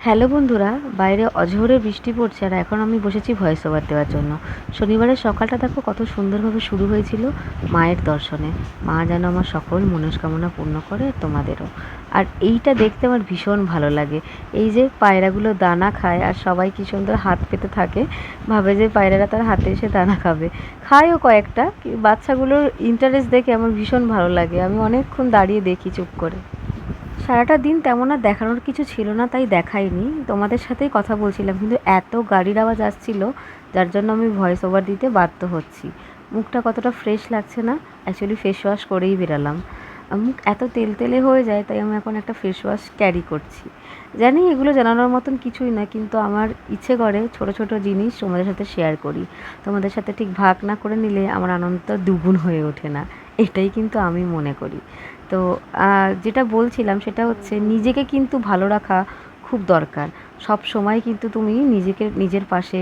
Hello বন্ধুরা, বাইরে অঝোরে বৃষ্টি পড়ছে আর এখন আমি বসেছি ভয়েস ওভার দেওয়ার জন্য। শনিবারের সকালটা দেখো কত সুন্দরভাবে শুরু হয়েছিল মায়ের দর্শনে। মা যেন আমার সকল মনস্কামনা পূর্ণ করে তোমাদেরও। আর এইটা দেখতে আমার ভীষণ ভালো লাগে। এই যে পায়রাগুলো দানা খায় আর সবাই কি সুন্দর হাত পেতে থাকে, ভাবে যে পায়রারা তার হাতে এসে দানা খাবে। খায়ও কয়েকটা বাচ্চাগুলোর ইন্টারেস্ট দেখে আমার ভীষণ ভালো লাগে। আমি অনেকক্ষণ দাঁড়িয়ে দেখি চুপ করে। সারাটা দিন তেমন আর দেখানোর কিছু ছিল না, তাই দেখাইনি। তোমাদের সাথেই কথা বলছিলাম, কিন্তু এত গাড়ির আওয়াজ আসছিল, যার জন্য আমি ভয়েস ওভার দিতে বাধ্য হচ্ছি। মুখটা কতটা ফ্রেশ লাগছে না অ্যাকচুয়ালি ফেস ওয়াশ করেই বেরালাম। মুখ এত তেল তেলে হয়ে যায়, তাই আমি এখন একটা ফেস ওয়াশ ক্যারি করছি। জানি এগুলো জানানোর মতন কিছুই না, কিন্তু আমার ইচ্ছে করে ছোট ছোট জিনিস তোমাদের সাথে শেয়ার করি। তোমাদের সাথে ঠিক ভাগ না করে নিলে আমার আনন্দটা দ্বিগুণ হয়ে ওঠে না, এটাই কিন্তু আমি মনে করি। তো যেটা বলছিলাম সেটা হচ্ছে নিজেকে কিন্তু ভালো রাখা খুব দরকার। সব সময় কিন্তু তুমি নিজেকে, নিজের পাশে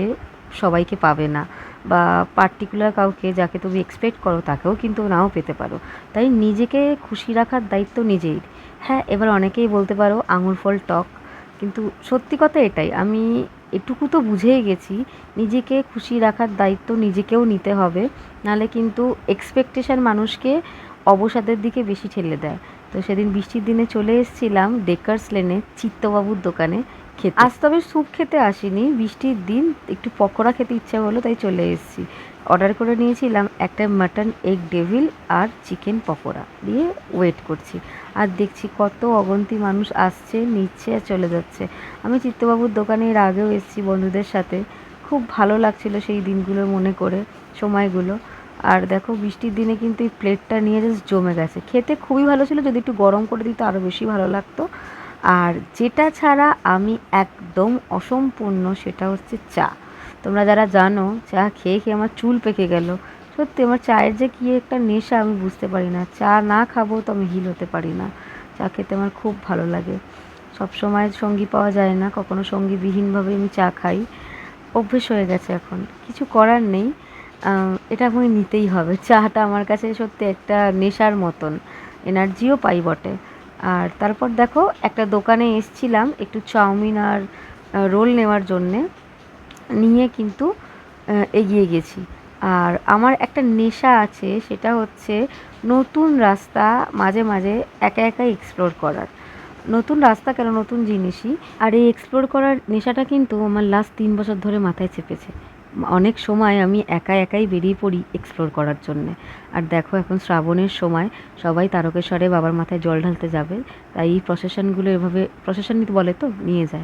সবাইকে পাবে না বা পার্টিকুলার কাউকে যাকে তুমি এক্সপেক্ট করো তাকেও কিন্তু নাও পেতে পারো। তাই নিজেকে খুশি রাখার দায়িত্ব নিজেই। হ্যাঁ এবার অনেকেই বলতে পারো আঙুর ফল টক, কিন্তু সত্যি কথা এটাই, আমি এটুকু তো বুঝেই গেছি, নিজেকে খুশি রাখার দায়িত্ব নিজেকেও নিতে হবে নাহলে কিন্তু এক্সপেকটেশন মানুষকে অবসাদের দিকে বেশি ঠেলে দেয়। তো সেদিন বৃষ্টির দিনে চলে এসেছিলাম ডেকার্স লেনে চিত্তবাবুর দোকানে খেতে। আজ তবে স্যুপ খেতে আসিনি, বৃষ্টির দিন একটু পকোড়া খেতে ইচ্ছা হলো, তাই চলে এসেছি। অর্ডার করে নিয়েছিলাম একটা মাটন এগ ডেভিল আর চিকেন পকোড়া দিয়ে ওয়েট করছি। আর দেখছি কত অগন্তি মানুষ আসছে, নিচ্ছে আর চলে যাচ্ছে। আমি চিত্তবাবুর দোকানে এর আগেও এসেছি বন্ধুদের সাথে। খুব ভালো লাগছিল সেই দিনগুলো মনে করে, সময়গুলো। আর দেখো বৃষ্টির দিনে কিন্তু এই প্লেটটা নিয়ে জাস্ট জমে গেছে। খেতে খুবই ভালো ছিল, যদি একটু গরম করে দিত আরও বেশি ভালো লাগতো। আর যেটা ছাড়া আমি একদম অসম্পূর্ণ সেটা হচ্ছে চা। তোমরা যারা জানো, চা খেয়ে খেয়ে আমার চুল পেকে গেল। সত্যি আমার চায়ের যে কী একটা নেশা আমি বুঝতে পারি না। চা না খাব তো আমি হিল হতে পারি না। চা খেতে আমার খুব ভালো লাগে। সব সময় সঙ্গী পাওয়া যায় না, কখনো সঙ্গীবিহীনভাবে আমি চা খাই। অভ্যেস হয়ে গেছে এখন। কিছু করার নেই। এটা আমাকে নিতেই হবে। চাটা আমার কাছে সত্যি একটা নেশার মতন। এনার্জিও পাই বটে। আর তারপর দেখো, একটা দোকানে এসছিলাম একটু চাউমিন আর রোল নেওয়ার জন্যে। নিয়ে কিন্তু এগিয়ে গেছি। আর আমার একটা নেশা আছে, সেটা হচ্ছে নতুন রাস্তা মাঝে মাঝে একা একা এক্সপ্লোর করার। নতুন রাস্তা কেন নতুন জিনিসই? আর এই এক্সপ্লোর করার নেশাটা কিন্তু আমার লাস্ট তিন বছর ধরে মাথায় চেপেছে। অনেক সময় আমি একা একাই বেরিয়ে পড়ি এক্সপ্লোর করার জন্যে। আর দেখো এখন শ্রাবণের সময়, সবাই তারকেশ্বরে বাবার মাথায় জল ঢালতে যাবে, তাই এই প্রসেশনগুলো এভাবে প্রসেশন বলে তো, নিয়ে যায়।